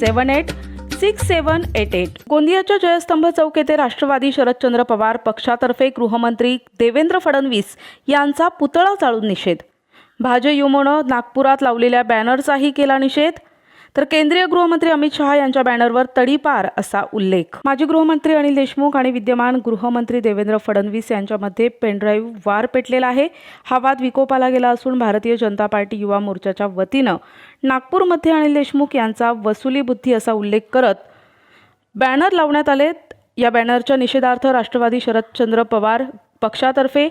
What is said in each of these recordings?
seven eight six seven eight eight. गोंदियाच्या जयस्तंभ चौक येथे राष्ट्रवादी शरदचंद्र पवार पक्षातर्फे गृहमंत्री देवेंद्र फडणवीस यांचा पुतळा जाळून निषेध. भाजयुमोनं नागपुरात लावलेल्या बॅनरचाही केला निषेध. तर केंद्रीय गृहमंत्री अमित शहा यांच्या बॅनरवर तडीपार असा उल्लेख. माजी गृहमंत्री अनिल देशमुख आणि विद्यमान गृहमंत्री देवेंद्र फडणवीस यांच्यामध्ये पेनड्राईव्ह वार पेटलेला आहे. हा वाद विकोपाला गेला असून भारतीय जनता पार्टी युवा मोर्चाच्या वतीनं नागपूरमध्ये अनिल देशमुख यांचा वसुली बुद्धी असा उल्लेख करत बॅनर लावण्यात आलेत. या बॅनरच्या निषेधार्थ राष्ट्रवादी शरदचंद्र पवार पक्षातर्फे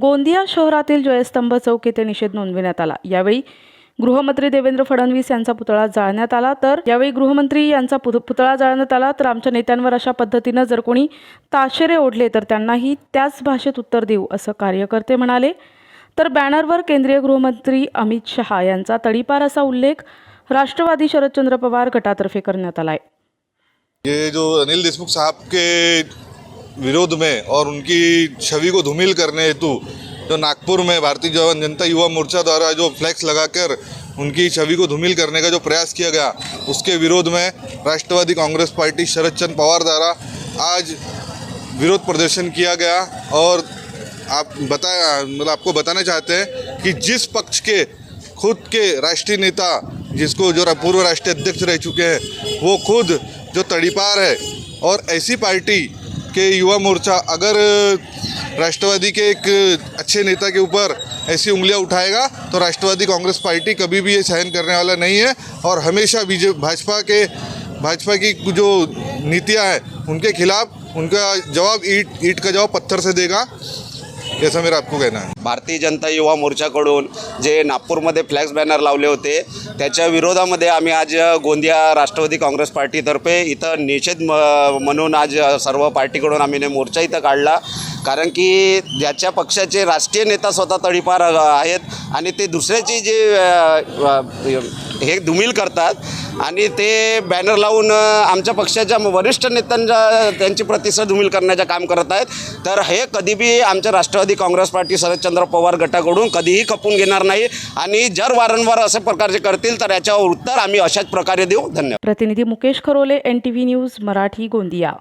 गोंदिया शहरातील जयस्तंभ चौक येथे निषेध नोंदविण्यात आला. यावेळी गृहमंत्री देवेंद्र फडणवीस यांचा पुतळा जाळण्यात आला. तर यावेळी गृहमंत्री यांचा पुत- पुतळा जाळण्यात आला. तर आमच्या नेत्यांवर अशा पद्धतीनं जर कोणी ताशेरे ओढले तर त्यांनाही त्याच भाषेत उत्तर देऊ असं कार्यकर्ते म्हणाले. तर बॅनरवर केंद्रीय गृहमंत्री अमित शहा यांचा तडीपार असा उल्लेख राष्ट्रवादी शरदचंद्र पवार गटातर्फे करण्यात आला आहे ये जो अनिल देशमुख साहब के विरोध में और उनकी छवि को धूमिल करने हेतु जो नागपुर में भारतीय जन- जनता युवा मोर्चा द्वारा जो फ्लैक्स लगाकर उनकी छवि को धूमिल करने का जो प्रयास किया गया, उसके विरोध में राष्ट्रवादी कांग्रेस पार्टी शरद चंद्र पवार द्वारा आज विरोध प्रदर्शन किया गया। और आप बताया मतलब आपको बताना चाहते हैं कि जिस पक्ष के, खुद के राष्ट्रीय नेता, जिसको जो पूर्व राष्ट्रीय अध्यक्ष रह चुके हैं, वो खुद जो तड़ीपार है, और ऐसी पार्टी के युवा मोर्चा, अगर राष्ट्रवादी के एक अच्छे नेता के ऊपर ऐसी उंगलियां उठाएगा तो राष्ट्रवादी कांग्रेस पार्टी कभी भी ये सहन करने वाला नहीं है। और हमेशा बीजे भाजपा के भाजपा की जो नीतियां हैं उनके खिलाफ उनका जवाब ईट ईट का जवाब पत्थर से देगा ऐसा मेरा आपको कहना है। भारतीय जनता युवा मोर्चाकडून जे नागपूरमध्ये फ्लॅक्स बॅनर लावले होते त्याच्या विरोधामध्ये आम्ही आज गोंदिया राष्ट्रवादी काँग्रेस पार्टीतर्फे इथं निषेध म- म्हणून आज सर्व पार्टीकडून आम्ही ने मोर्चा इथं काढला. कारण की ज्याच्या पक्षाचे राष्ट्रीय नेता स्वतः तडीपार आहेत आणि ते दुसऱ्याची जे हे धुमील करतात आणि ते बॅनर लावून आमच्या पक्षाच्या वरिष्ठ नेत्यांच्या त्यांची प्रतिष्ठा धुमील करण्याचं काम करत आहेत. तर हे कधीबी आमच्या राष्ट्रवादी काँग्रेस पार्टी शरदचंद्र पवार गटाकडून कधीही खपून घेणार नाही आणि जर वारंवार अशा प्रकारचे करतील तर याच्यावर उत्तर आम्ही अशाच प्रकारे देऊ. धन्यवाद. प्रतिनिधी Mukesh Kharole N T V news Marathi Gondia.